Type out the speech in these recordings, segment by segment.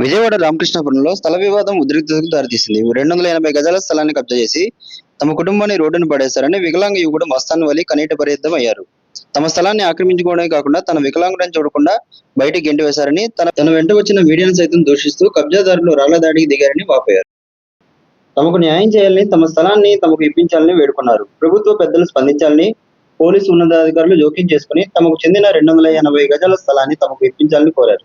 విజయవాడ రామకృష్ణాపురంలో స్థల వివాదం ఉద్రిక్తతకు దారితీసింది. రెండు వందల ఎనభై గజాల స్థలాన్ని కబ్జా చేసి తమ కుటుంబాన్ని రోడ్డును పడేశారని వికలాంగ యువకుడు మస్తాన్ వలి కనీట పర్యర్థం అయ్యారు. తమ స్థలాన్ని ఆక్రమించుకోవడమే కాకుండా తన వికలాంగుడని చూడకుండా బయటికి గెంటి వేశారని తన తన వెంట వచ్చిన మీడియాను సైతం దూషిస్తూ కబ్జాదారులు రాళ్ళ దాడికి దిగారని వాపోయారు. తమకు న్యాయం చేయాలని తమ స్థలాన్ని తమకు ఇప్పించాలని వేడుకున్నారు. ప్రభుత్వ పెద్దలు స్పందించాలని పోలీసు ఉన్నతాధికారులు జోక్యం చేసుకుని తమకు చెందిన రెండు వందల ఎనభై గజాల స్థలాన్ని తమకు ఇప్పించాలని కోరారు.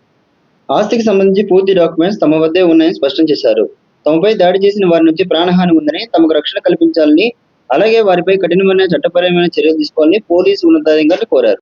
ఆస్తికి సంబంధించి పూర్తి డాక్యుమెంట్స్ తమ వద్దే ఉన్నాయని స్పష్టం చేశారు. తమపై దాడి చేసిన వారి నుంచి ప్రాణహాని ఉందని తమకు రక్షణ కల్పించాలని అలాగే వారిపై కఠినమైన చట్టపరమైన చర్యలు తీసుకోవాలని పోలీసు ఉన్నతాధికారులు కోరారు.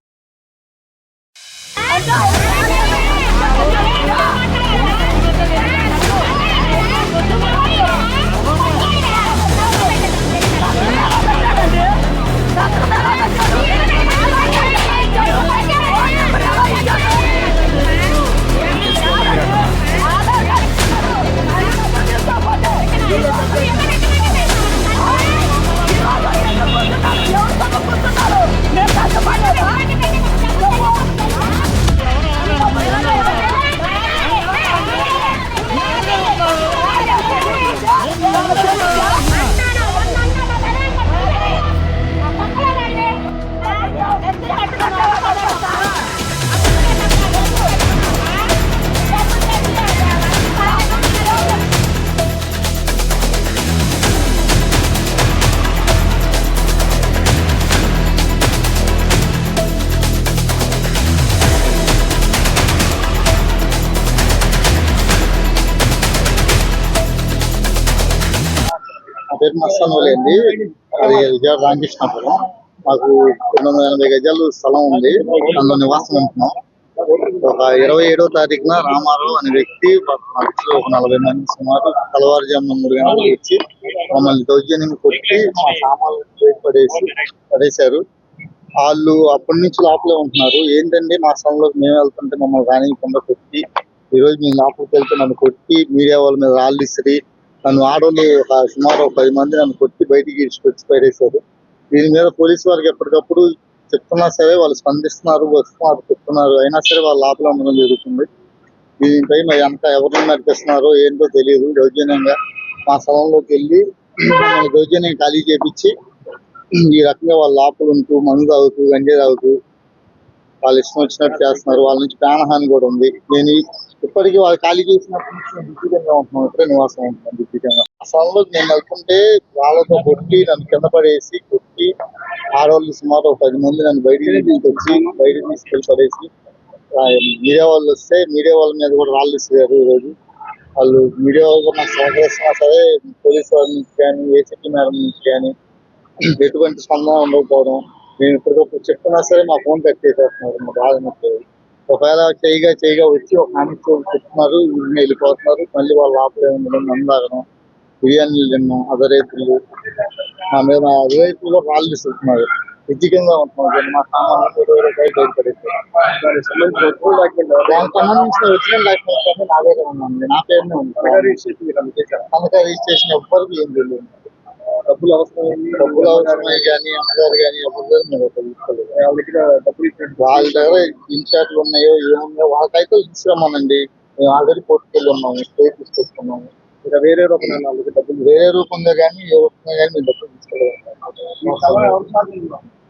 పేరు మస్తాన్ అండి. అది విజయ రామకృష్ణాపురం. మాకు రెండు వందల ఎనభై గజాలు స్థలం ఉంది. అందులో నివాసం ఉంటున్నాం. ఒక ఇరవై ఏడో తారీఖున రామారావు అనే వ్యక్తి ఒక నలభై మంది సుమారు తెల్లవారుజామున మూడు గంటలకు వచ్చి మమ్మల్ని దౌర్జన్యం కొట్టి మా సామాన్లు పడేసి పడేశారు. వాళ్ళు అప్పటి నుంచి లోపలే ఉంటున్నారు. ఏంటంటే మా స్థలంలోకి మేము వెళ్తుంటే మమ్మల్ని రానియకుండా కొట్టి ఈ రోజు మేము లోపలికి వెళ్తే నన్ను కొట్టి మీడియా వాళ్ళ మీద రాళ్ళు ఇసిరి నన్ను ఆడవాళ్ళు ఒక సుమారు ఒక పది మంది నన్ను కొట్టి బయటికి ఇచ్చికొచ్చి పడేశారు. దీని మీద పోలీసు వారికి ఎప్పటికప్పుడు చెప్తున్నా సరే వాళ్ళు స్పందిస్తున్నారు వస్తున్నారు చెప్తున్నారు. అయినా సరే వాళ్ళ లోపల ఉండడం జరుగుతుంది. దీనిపై మరి అంతా ఎవరిని నడిపిస్తున్నారో ఏంటో తెలియదు. దౌర్జన్యంగా మా స్థలంలోకి వెళ్ళి మమ్మల్ని దౌర్జన్యం ఖాళీ చేపించి ఈ రకంగా వాళ్ళ లోపల ఉంటూ మందు తాగుతూ గంజే తాగుతూ వాళ్ళు ఇష్టం వచ్చినట్టు చేస్తున్నారు. వాళ్ళ నుంచి ప్రాణహాని కూడా ఉంది. నేను ఇప్పటికీ వాళ్ళు ఖాళీ చేసినప్పుడు నుంచి నేను దిగ్విజయంగా నివాసం ఉంటున్నాను దిగ్విజయంగా ఆ నేను వెళ్తుంటే వాళ్ళతో కొట్టి నన్ను కింద పడేసి కొట్టి ఆడవాళ్ళు సుమారు ఒక పది మంది నన్ను బయటికి తీసుకొచ్చి బయటికి తీసుకెళ్ళి పడేసి మీడియా వాళ్ళు వస్తే మీడియా వాళ్ళ మీద కూడా రాళ్ళు ఇస్తారు ఈ రోజు వాళ్ళు మీడియా వాళ్ళు నాకు సహకరిస్తున్నా సరే పోలీస్ వాళ్ళ నుంచి కానీ ఏసీపీ మేడం నుంచి కానీ ఎటువంటి స్పందన ఉండకపోవడం నేను ఇప్పటికప్పుడు చెప్తున్నా సరే మా ఫోన్ కట్ చేసేస్తున్నారు మా బాధ ఒకవేళ చేయగా చేయగా వచ్చి ఒక హామీ చెప్తున్నారు వెళ్ళిపోతున్నారు మళ్ళీ వాళ్ళ లోపలే ఉండడం నందాగడం బిర్యానీలు తిన్నాం అదరైతులు మా మీద అదరైతుల్లో రాళ్ళు ఇస్తున్నారు విద్యకంగా ఉంటున్నారు. మా సామాన్లు దానికి సంబంధించిన ఒరిజినల్ డాక్యుమెంట్స్ అన్ని నా దగ్గర నా పేరునే ఉంది తనఖా రిజిస్ట్రేషన్ ఎవ్వరికి ఏం తెలియదు. డబ్బులు అవసరం డబ్బులు అవసరమై కానీ అమ్మగారు కానీ ఎవరి మేము తీసుకోలేదు. వాళ్ళ దగ్గర డబ్బులు ఇచ్చినట్టు వాళ్ళ దగ్గర ఇన్షాట్లు ఉన్నాయో ఏమున్నాయో వాళ్ళకైతే ఇచ్చిరమ్మనండి మేము ఆల్రెడీ కోర్టుకు వెళ్ళి ఉన్నాము స్టే తీసుకొచ్చుకున్నాము. ఇక వేరే వాళ్ళకి డబ్బులు వేరే రూపంగా కానీ ఏ రూపంగా కానీ మేము డబ్బులు తీసుకోలేదు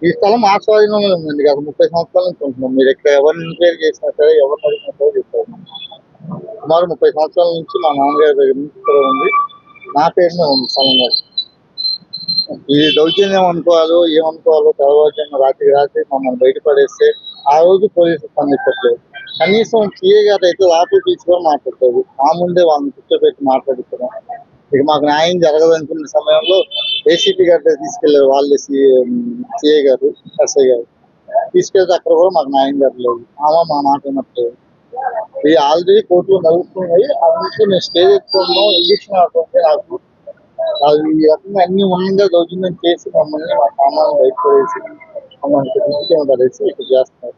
ఈ స్థలం మా స్వాధీనంలో ఉందండి గత ముప్పై సంవత్సరాల నుంచి ఉంటున్నాం. మీరు ఇక్కడ ఎవరిని ఎంక్వైరీ చేసినా సరే ఎవరిని అడిగినా సరే చెప్తారు సుమారు ముప్పై సంవత్సరాల నుంచి మా నాన్నగారి దగ్గర నుంచి ఉంది. నా పేరునే ఉంది స్థలం ఇది దౌర్జన్యం అనుకోవాలో ఏమనుకోవాలో తెల్లవారుజామున రాత్రి రాత్రి మమ్మల్ని బయటపడేస్తే ఆ రోజు పోలీసులు స్పందించట్లేదు కనీసం సిఏ గారు అయితే లోపల తీసుకొని మాట్లాడతారు. మా ముందే వాళ్ళని కూర్చోబెట్టి మాట్లాడుతున్నాం. ఇక మాకు న్యాయం జరగదనుకున్న సమయంలో ఏసీపీ గారి తీసుకెళ్ళారు వాళ్ళు సిఐ గారు ఎస్ఐ గారు. తీసుకెళ్తే అక్కడ కూడా మాకు న్యాయం జరగలేదు. ఆమె మా మాట వినట్లేదు. ఇది ఆల్రెడీ కోర్టులో నడుస్తున్నాయి. అందుకే నుంచి మేము స్టే తెచ్చుకున్నాం ఇంజక్షన్ అవుతుంది నాకు అది ఈ రకంగా అన్ని ఉన్నంగా దౌర్జన్యం చేసి మమ్మల్ని మా సామాన్లు బయటపడేసి మమ్మల్ని ఇక్కడ చేస్తున్నారు.